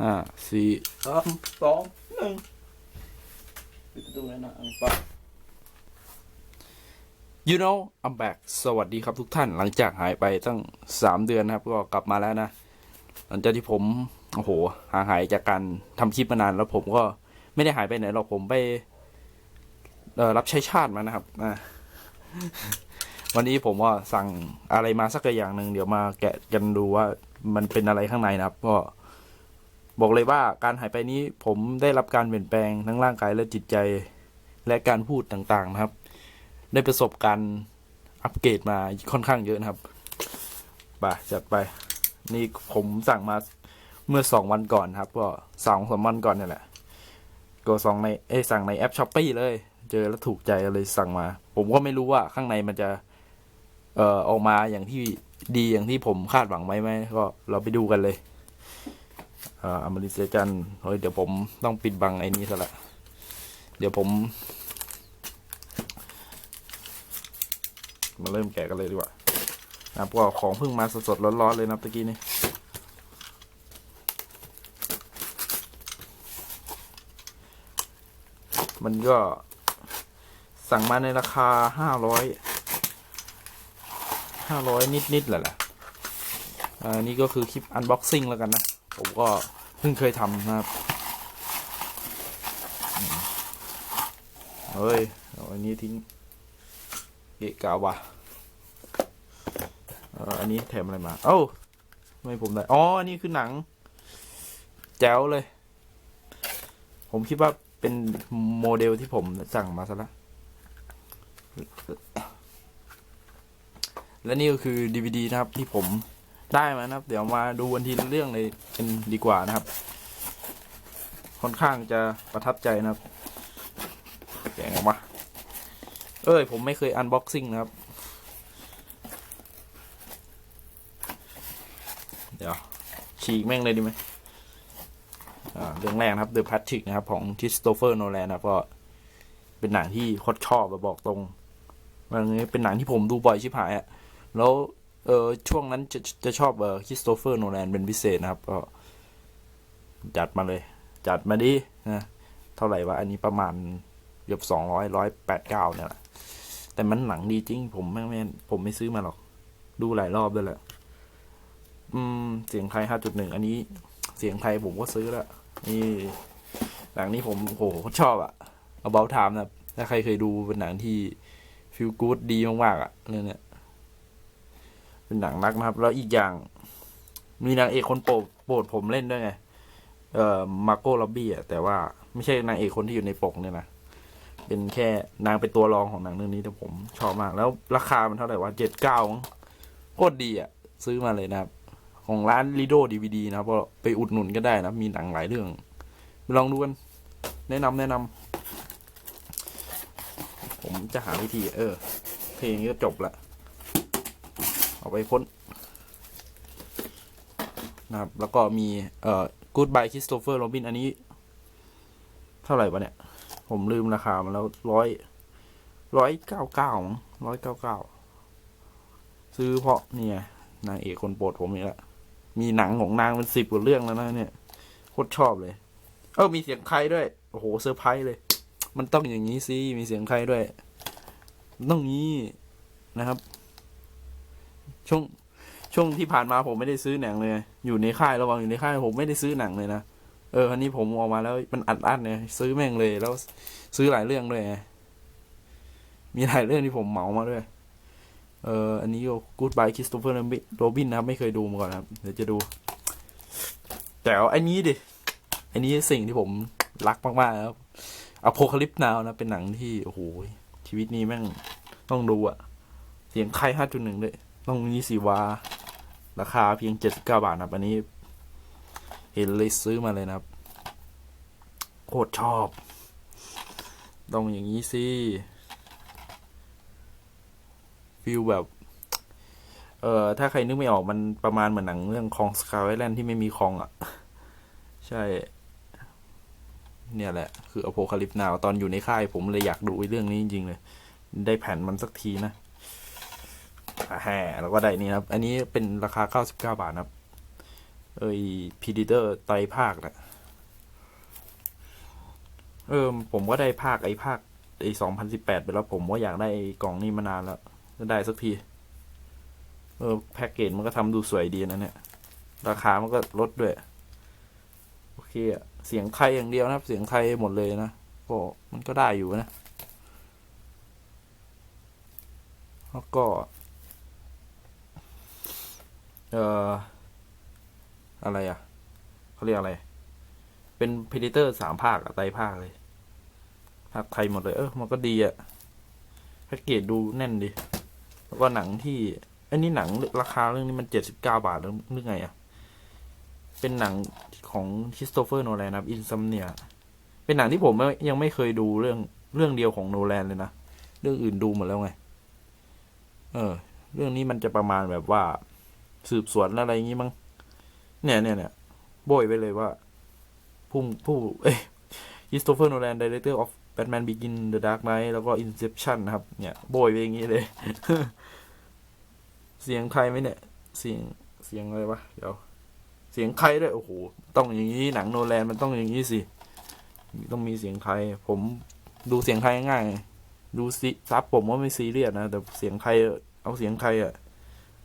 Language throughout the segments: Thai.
ห้าสี่สามสองหนึ่งปิดประตูเลยนะอังปะ you know I'm back สวัสดีครับทุกท่านหลังจากหายไปตั้งสามเดือนนะครับ ก็กลับมาแล้วนะ หลังจากที่ผมโอ้โหห่างหายจากการทำคลิปมานานแล้วผมก็ไม่ได้หายไปไหนหรอกผมไปเอ่อรับใช้ชาติมานะครับอ่าวันนี้ผมว่าสั่งอะไรมาสักอย่างหนึ่งเดี๋ยวมาแกะกันดูว่ามันเป็นอะไรข้างในนะครับก็ บอกเลยว่าการหายไปนี้ผมได้รับการเปลี่ยนแปลงทั้งร่างกายและจิตใจและการพูดต่างๆนะครับ ได้ประสบการณ์อัปเกรดมาค่อนข้างเยอะนะครับไปจัดไป นี่ผมสั่งมาเมื่อสองวันก่อนครับ ก็สองสามวันก่อนนี่แหละ ก็สองในเอ้สั่งในแอปช้อปปี้เลย เจอแล้วถูกใจเลยสั่งมา ผมก็ไม่รู้ว่าข้างในมันจะ เอ่อออกมาอย่างที่ดีอย่างที่ผมคาดหวังไว้ไหมก็เราไปดูกันเลย อ่ออมริเซจันเฮ้ยเดี๋ยวผมต้องปิดบังไอ้นี้ซะละ เดี๋ยวผม มาเริ่มแกะกันเลยดีกว่านะครับก็ของเพิ่งมาสดๆร้อนๆเลยนะตะกี้นี่มันก็สั่งมาในราคาห้าร้อยห้าร้อยนิดๆแหละแหละอ่านี่ก็คือคลิปอันบ็อกซิ่งแล้วกันนะ ผมก็ เพิ่งเคยทำนะครับเฮ้ยเอาอันนี้ทิ้งเกะกะวะเอ่ออันนี้แถมอะไรมา เอ้าไม่ผมได้ อ๋อ อันนี้คือหนัง แจ๋วเลย ผมคิดว่าเป็นโมเดลที่ผมสั่งมาซะละและนี่ก็คือ DVD นะครับที่ผม ได้มานะครับ เดี๋ยวมาดูวันทีเรื่องเลยกันดีกว่านะครับ ค่อนข้างจะประทับใจนะครับแกะออกมา เอ้ย ผมไม่เคยอันบ็อกซิ่งนะครับ เดี๋ยว ฉีกแม่งเลยดีไหมเรื่องแรกนะครับ The Patrick นะครับ ของคริสโตเฟอร์โนแลนนะก็เป็นหนังที่โคตรชอบอะบอกตรงมันเป็นหนังที่ผมดูบ่อยชิบหายอะแล้ว เออช่วงนั้นจะจะชอบเออคริสโตเฟอร์โนแลนเป็นพิเศษนะครับ ก็จัดมาเลย จัดมาดินะเท่าไหร่วะอันนี้ประมาณเกือบสองร้อยร้อยแปดเก้าเนี่ยแหละแต่มันหนังดีจริง ผมไม่ไม่ผมไม่ซื้อมาหรอก ดูหลายรอบด้วยแหละอืม เสียงไทยห้าจุดหนึ่งอันนี้ เสียงไทยผมก็ซื้อแล้วนี่หนังนี้ผมโหชอบอะเอาเบลทามนะถ้าใครเคยดูเป็นหนังที่ฟิลกู๊ดดีมากๆอะเรื่องเนี้ย เป็นหนังรักนะครับ แล้วอีกอย่าง มีนางเอกคนโปรดโปรดผมเล่นด้วยไง เอ่อมาโก้ล็อบบี้อะแต่ว่าไม่ใช่นางเอกคนที่อยู่ในปกเนี่ยนะเป็นแค่นางเป็นตัวรองของหนังเรื่องนี้แต่ผมชอบมาก แล้วราคามันเท่าไหร่วะเจ็ดเก้าโคตรดีอะ ซื้อมาเลยนะครับ ของร้านลีโดดีวีดีนะครับก็ไปอุดหนุนก็ได้นะ มีหนังหลายเรื่องไปลองดูกัน แนะนำแนะนำผมจะหาวิธี เออ เพลงนี้ก็จบละ เอาไปพ้นนะครับ แล้วก็มีเอ่อ Goodbye Christopher Robin อันนี้ เท่าไหร่วะเนี่ย ผมลืมราคามันแล้วร้อยร้อยเก้าเก้าร้อยเก้าเก้าซื้อเพราะเนี่ยนางเอกคนโปรดผมนี่แหละ มีหนังของนางเป็นสิบกว่าเรื่องแล้วนะเนี่ยโคตรชอบเลย เออมีเสียงใครด้วย โอ้โหเซอร์ไพรส์เลย มันต้องอย่างนี้สิมีเสียงใครด้วย ต้องงี้นะครับ ช่วงช่วงที่ผ่านมาผมไม่ได้ซื้อหนังเลย อยู่ในค่ายระวังอยู่ในค่ายผมไม่ได้ซื้อหนังเลยนะเอออันนี้ผมออกมาแล้วมันอัดอั้นเนี่ยซื้อแม่งเลย แล้วซื้อหลายเรื่องด้วยไงมีหลายเรื่องที่ผมเหมามาด้วย เอออันนี้ก็ Goodbye Christopher Robin นะครับไม่เคยดูมาก่อนครับเดี๋ยวจะดู แต่อาอันนี้ดิอันนี้สิ่งที่ผมรักมากๆครับอโพคาลิปนาวนะ เป็นหนังที่ โอ้โหชีวิตนี้แม่งต้องดูอะเสียงใครห้าจุดหนึ่งด้วย ต้องมีสีวา ราคาเพียงเจ็ดสิบเก้าบาทนะครับ อันนี้ เห็นเลยซื้อมาเลยนะครับ โคตรชอบ ต้องอย่างนี้สิฟิลแบบ เอ่อ ถ้าใครนึกไม่ออกมันประมาณเหมือนหนังเรื่องคองสกายแลนที่ไม่มีคองอะ ใช่ เนี่ยแหละ คืออโพคาลิปนาว ตอนอยู่ในค่ายผมเลยอยากดูเรื่องนี้จริงๆเลย ได้แผ่นมันสักทีนะ แหมแล้วก็ได้นี่ครับ อันนี้เป็นราคา 99 บาทครับ เอ้ยพีดิเตอร์ไตภาคนะเออผมก็ได้ภาคไอ้ภาคไอ้สองพันสิบแปดไปแล้วผมว่าอยากได้กล่องนี้มานานแล้วจะได้สักทีเออแพ็กเกจมันก็ทำดูสวยดีนะเนี่ย ราคามันก็ลดด้วย โอเคอะเสียงไทยอย่างเดียวนะครับ เสียงไทยหมดเลยนะก็มันก็ได้อยู่นะ แล้วก็ เอ่ออะไรอะเขาเรียกอะไร เป็นพ e ดเตอร์สามภาคอะไตภาคเลย ภาคไทยหมดเลย เออ มันก็ดีอะแพ็กเกจดูแน่นดี แล้วก็หนังที่อันนี้หนังราคาเรื่องนี้มันเจ็ดสิบเก้าบาทแล้วนึกไงอะเป็นหนังของคริสโตเฟอร์โนแลนนะครับอินซัมเนียเป็นหนังที่ผมยังไม่เคยดูเรื่องเรื่องเดียวของโนแลนเลยนะ เรื่องอื่นดูหมดแล้วไง เออ เรื่องนี้มันจะประมาณแบบว่า สืบสวนอะไรอย่างงี้มั้งเนี่ยเนี่ยเนี่ยโบยไปเลยว่า ผู้ผู้เอ้ยิสโตเฟอร์โนแลนดีเรคเตอร์ออฟแบทแมนบิกินเดอะดาร์กไนท์แล้วก็อินเซปชันนะครับ เนี่ย โบยไปอย่างงี้เลย เสียงใครไหมเนี่ย เสียงเสียงอะไรวะเดี๋ยวเสียงใครด้วยโอ้โหต้องอย่างนี้หนังโนแลนมันต้องอย่างนี้สิต้องมีเสียงไทยผมดูเสียงไทยง่ายดูซิซับผมว่าไม่ซีเรียสนะแต่เสียงไทยเอาเสียงไทยอะ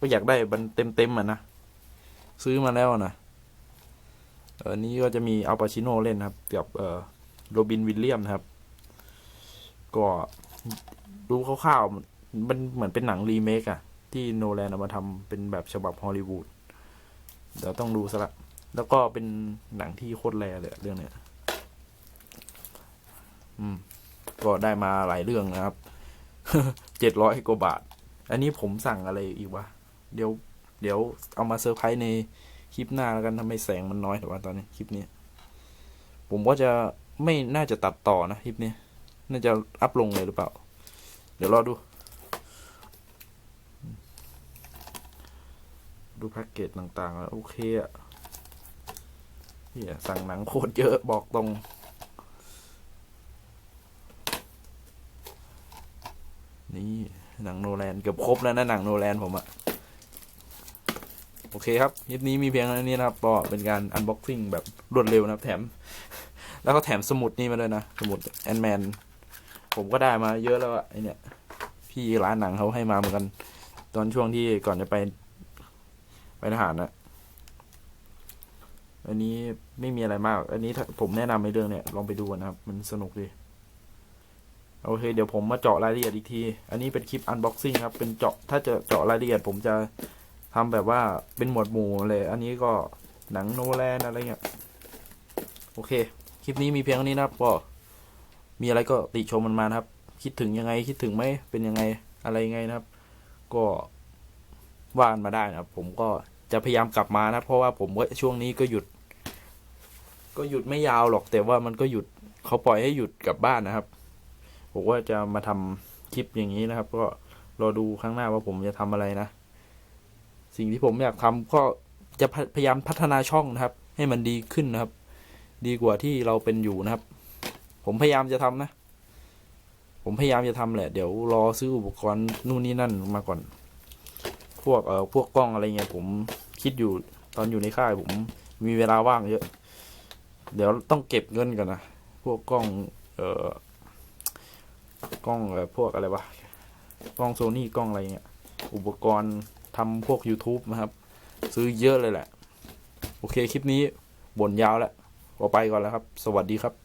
ก็อยากได้มันเต็มเต็มๆอะนะ ซื้อมาแล้วนะเออนี้ก็จะมีอัลปาชิโนเล่นนะครับกับเอ่อโรบินวิลเลียมนะครับ ก็ดูคร่าวๆมันเหมือนเป็นหนังรีเมคอะที่โนแลนเอามาทำเป็นแบบฉบับฮอลลีวูดเดี๋ยวต้องดูซะละแล้วก็เป็นหนังที่โคตรแรเลยเรื่องเนี้ยอืม ก็ได้มาหลายเรื่องนะครับ เจ็ดร้อยกว่าบาท อันนี้ผมสั่งอะไรอีกวะ เดี๋ยว เดี๋ยวเอามาเซอร์ไพรส์ในคลิปหน้าแล้วกันทำไมแสงมันน้อยแต่ว่าตอนนี้คลิปนี้ ผมก็จะไม่น่าจะตัดต่อนะคลิปนี้น่าจะอัพลงเลยหรือเปล่า เดี๋ยวรอดู ดูแพ็กเกจต่างๆ แล้วโอเคอะเฮียสั่งหนังโคตรเยอะบอกตรง นี่หนังโนแลนเกือบครบแล้วนะหนังโนแลนผมอะ โอเคครับคลิปนี้มีเพียงเท่านี้นะครับก็เป็นการอันบ็อกซิ่งแบบรวดเร็วนะครับแถม แล้วก็แถมสมุดนี่มาด้วยนะ สมุดแอนแมนผมก็ได้มาเยอะแล้วอะไอเนี่ย พี่ร้านหนังเขาให้มาเหมือนกัน ตอนช่วงที่ก่อนจะไป ไปทหารนะอันนี้ไม่มีอะไรมาก อันนี้ผมแนะนำในเรื่องเนี่ย ลองไปดูนะครับ มันสนุกดี โอเค เดี๋ยวผมมาเจาะรายละเอียดอีกที อันนี้เป็นคลิป unboxing ครับ เป็นเจาะ ถ้าจะเจาะรายละเอียดผมจะ ทำแบบว่าเป็นหมวดหมู่เลย อันนี้ก็หนังโนแลนอะไรเงี้ย โอเค คลิปนี้มีเพียงเท่านี้นะครับก็มีอะไรก็ติชมมันมานะครับ คิดถึงยังไงคิดถึงไหมเป็นยังไงอะไรยังไงนะครับ ก็ว่านมาได้นะครับ ผมก็จะพยายามกลับมานะเพราะว่าผมก็ช่วงนี้ก็หยุด ก็หยุดไม่ยาวหรอกแต่ว่ามันก็หยุดเขาปล่อยให้หยุดกลับบ้านนะครับผมว่าจะมาทำคลิปอย่างนี้นะครับ ก็รอดูครั้งหน้าว่าผมจะทำอะไรนะ สิ่งที่ผมอยากทำก็จะพยายามพัฒนาช่องนะครับ ให้มันดีขึ้นนะครับ ดีกว่าที่เราเป็นอยู่นะครับ ผมพยายามจะทำนะ ผมพยายามจะทำแหละ เดี๋ยวรอซื้ออุปกรณ์นู่นนี่นั่นมาก่อน พวกเอ่อพวกกล้องอะไรเงี้ยผมคิดอยู่ตอนอยู่ในค่ายผมมีเวลาว่างเยอะ เดี๋ยวต้องเก็บเงินก่อนนะ พวกกล้อง เอ่อกล้องเอ่อพวกอะไรวะ กล้องโซนี่กล้องอะไรเงี้ย อุปกรณ์ ทำพวก YouTube นะครับ ซื้อเยอะเลยแหละ โอเค คลิปนี้บ่นยาวแล้วขอไปก่อนแล้วครับ สวัสดีครับ